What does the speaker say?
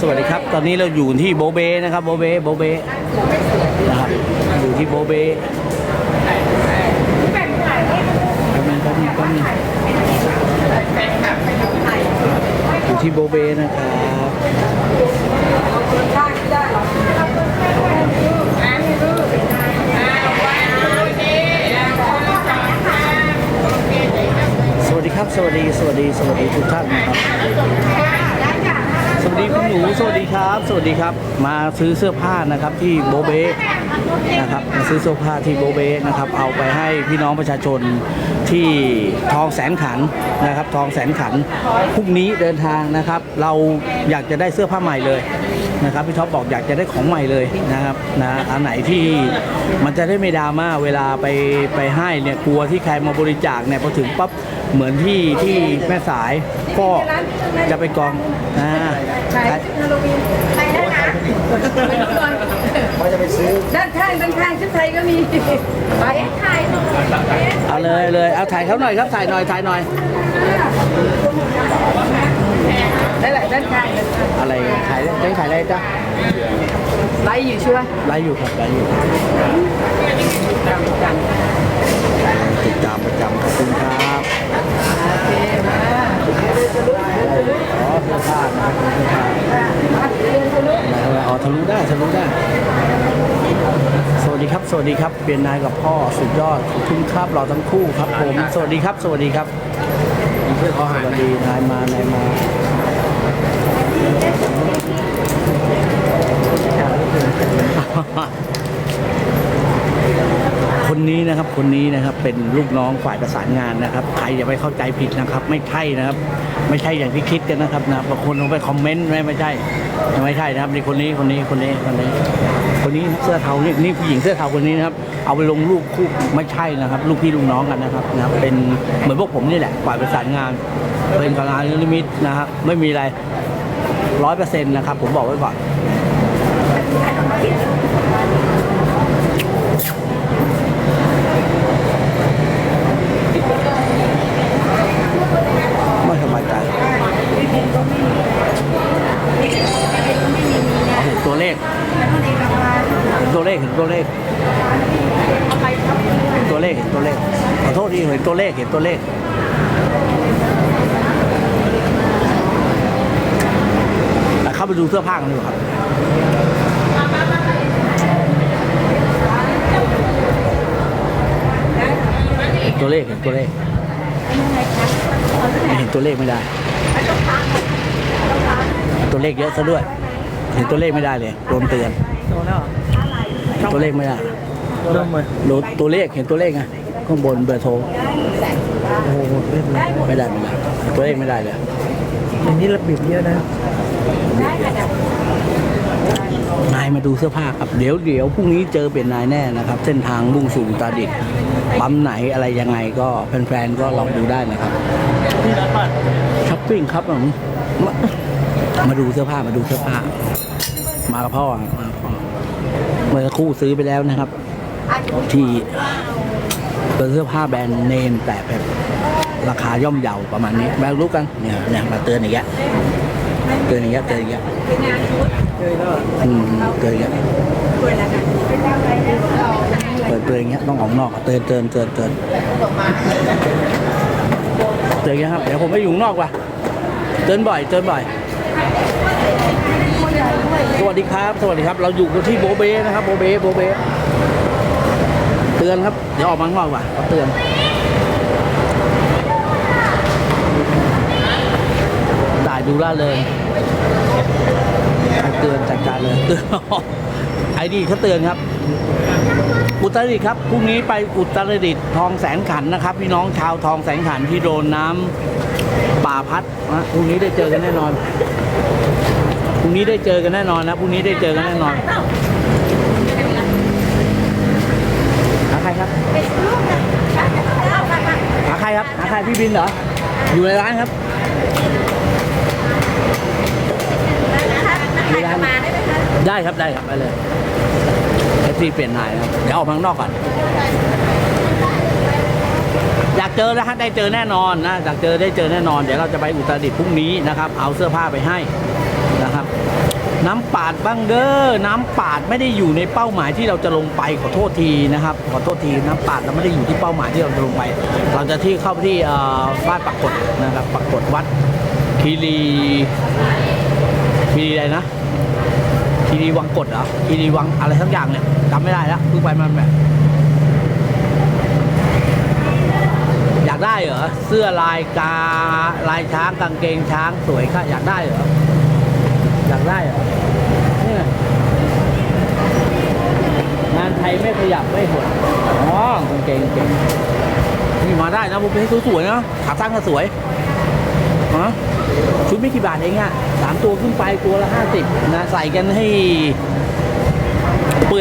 สวัสดีครับ ตอนนี้เราอยู่ที่โบเบนะครับ โบเบ โบเบนะครับอยู่ที่โบเบแป๊บนึงแป๊บนึงแป๊บนึงอยู่ที่โบเบนะครับสวัสดีครับ สวัสดี สวัสดี สวัสดีทุกท่านนะครับ ดีคุณหนูสวัสดีครับ สวัสดีครับ มาซื้อเสื้อผ้านะครับที่โบเบนะครับมาซื้อเสื้อผ้าที่โบเบนะครับ เอาไปให้พี่น้องประชาชนที่ทองแสนขันนะครับ ทองแสนขันพรุ่งนี้เดินทางนะครับ เราอยากจะได้เสื้อผ้าใหม่เลยนะครับพี่ท็อปบอกอยากจะได้ของใหม่เลยนะครับนะอันไหนที่มันจะได้ไม่ดราม่าเวลาไปไปให้เนี่ยกลัวที่ใครมาบริจาคเนี่ยพอถึงปั๊บเหมือนที่ที่แม่สายก็จะไปกองอ่า ขายชุดฮาโลวีนไปแล้วนะไปดูก่อนว่าจะไปซื้อ ด้านข้างด้านข้างชุดไทยก็มีไปถ่ายเอาเลยเลยเอาถ่ายเขาหน่อยครับถ่ายหน่อยถ่ายหน่อยได้แหละด้านข้างด้านข้างอะไรขายได้ขายอะไรจ้ะไลฟ์อยู่ชัวร์ไลฟ์อยู่ครับไลฟ์อยู่จำจำติดตามประจำขอบคุณครับ โอเคมา อ๋อเสื้อผ้านะครับเสื้อผ้าอ๋อทะลุได้ทะลุได้ สวัสดีครับสวัสดีครับเปลี่ยนนายกับพ่อสุดยอดขอบคุณครับเราทั้งคู่ครับผม สวัสดีครับ สวัสดีครับเพื่อเขาสหายวัสดีนายมานายมา นนี้นะครับคนนี้นะครับเป็นลูกน้องฝ่ายประสานงานนะครับใครอย่าไปเข้าใจผิดนะครับ ไม่ใช่นะครับ ไม่ใช่อย่างที่คิดกันนะครับนะบางคนลงไปคอมเมนต์ไม่ไม่ใช่ไม่ใช่นะครับนี่คนนี้คนนี้คนนี้คนนี้ คนนี้เสื้อเทานี่นี่ผู้หญิงเสื้อเทาคนนี้นะครับเอาไปลงรูปคู่ไม่ใช่นะครับลูกพี่ลูกน้องกันนะครับนะครับเป็นเหมือนพวกผมนี่แหละฝ่ายประสานงานเป็นกลางลิมิตนะครับไม่มีอะไรร้อยเปอร์เซ็นต์นะครับผมบอกไว้ก่อน ตัวเลขเห็นตัวเลขเห็นตัวเลขเห็นตัวเลขขอโทษทีเห็นตัวเลขเห็นตัวเลขแต่เข้าไปดูเสื้อผ้ากันดีกว่าครับตัวเลขเห็นตัวเลขไม่เห็นตัวเลขไม่ได้ ตัวเลขเยอะซะด้วย เห็นตัวเลขไม่ได้เลยโดนเตือนโดนแล้ว ตัวเลขไม่ได้เริ่มเลยโดนตัวเลขเห็นตัวเลขไงข้างบนเบอร์โทรโอ้โหเล่นเลยไม่ได้ไม่ได้ตัวเลขไม่ได้เลยอย่างนี้ระเบียบเยอะนะนายมาดูเสื้อผ้าครับ เดี๋ยวเดี๋ยวพรุ่งนี้เจอเป็นนายแน่นะครับ เส้นทางมุ่งสู่อุตรดิตถ์ปั๊มไหนอะไรยังไงก็แฟนๆก็ลองดูได้นะครับที่ร้านบ้านช้อปปิ้งครับผมมามาดูเสื้อผ้ามาดูเสื้อผ้า มากับพ่อมากับพ่อ เมื่อคู่ซื้อไปแล้วนะครับ ที่เป็นเสื้อผ้าแบรนด์เนมแต่แบบราคาย่อมเยาประมาณนี้แบงรู้กันเนี่ยเนี่ยมาเตือนอย่างเงี้ยเตือนอย่างเงี้ยเตือนอย่างเงี้ยเคยแล้วอืมเตือนอย่างเงี้ยเตือนเตือนอย่างเงี้ยต้องออกนอกเตือนเตือนเตือนเตือนเตือนอย่างเงี้ยครับเดี๋ยวผมไปอยู่นอกว่ะเตือนบ่อยเตือนบ่อย สวัสดีครับ สวัสดีครับ เราอยู่กันที่โบเบนะครับ โบเบโบเบเตือนครับ เดี๋ยวออกมาข้างนอกว่ะเขาเตือนด่ายดูล่าเลยเตือนจัดการเลยเตือนไอ้นี่เขาเตือนครับ อุตรดิตถ์ครับพรุ่งนี้ไปอุตรดิตถ์ทองแสนขันนะครับ พี่น้องชาวทองแสนขันที่โดนน้ำป่าพัดนะพรุ่งนี้ได้เจอกันแน่นอน พรุ่งนี้ได้เจอกันแน่นอนนะพรุ่งนี้ได้เจอกันแน่นอนหาใครครับหาใครครับหาใครพี่บินเหรออยู่ในร้านครับถ่ายมาได้ไหมคะได้ครับได้ครับไปเลยแท็กซี่เปลี่ยนนายนะครับเดี๋ยวออกมาข้างนอกก่อนอยากเจอนะฮะได้เจอแน่นอนนะอยากเจอได้เจอแน่นอน เดี๋ยวเราจะไปอุตรดิตถ์พรุ่งนี้นะครับ เอาเสื้อผ้าไปให้ นะครับ น้ำปาดบ้างเด้อ น้ำปาดไม่ได้อยู่ในเป้าหมายที่เราจะลงไปขอโทษทีนะครับ ขอโทษทีน้ำปาดเราไม่ได้อยู่ที่เป้าหมายที่เราจะลงไป เราจะที่เข้าไปที่บ้านปรากฏนะครับปรากฏวัดคีรีคีรีอะไรนะคีรีวังกดเหรอคีรีวังอะไรทั้งอย่างเนี่ยจำไม่ได้แล้วเพิ่งไปมันแบบอยากได้เหรอเสื้อลายกาลายช้างกางเกงช้างสวยค่ะอยากได้เหรอ อยากได้เหรอนี่ไงงานไทยไม่ขยับไม่หดอ๋อกางเกงเก่งนี่มาได้นะบุฟเป็นสวยๆนะขาตั้งก็สวยฮะชุดไม่กี่บาทเองอะสามตัวขึ้นไปตัวละห้าสิบนะใส่กันให้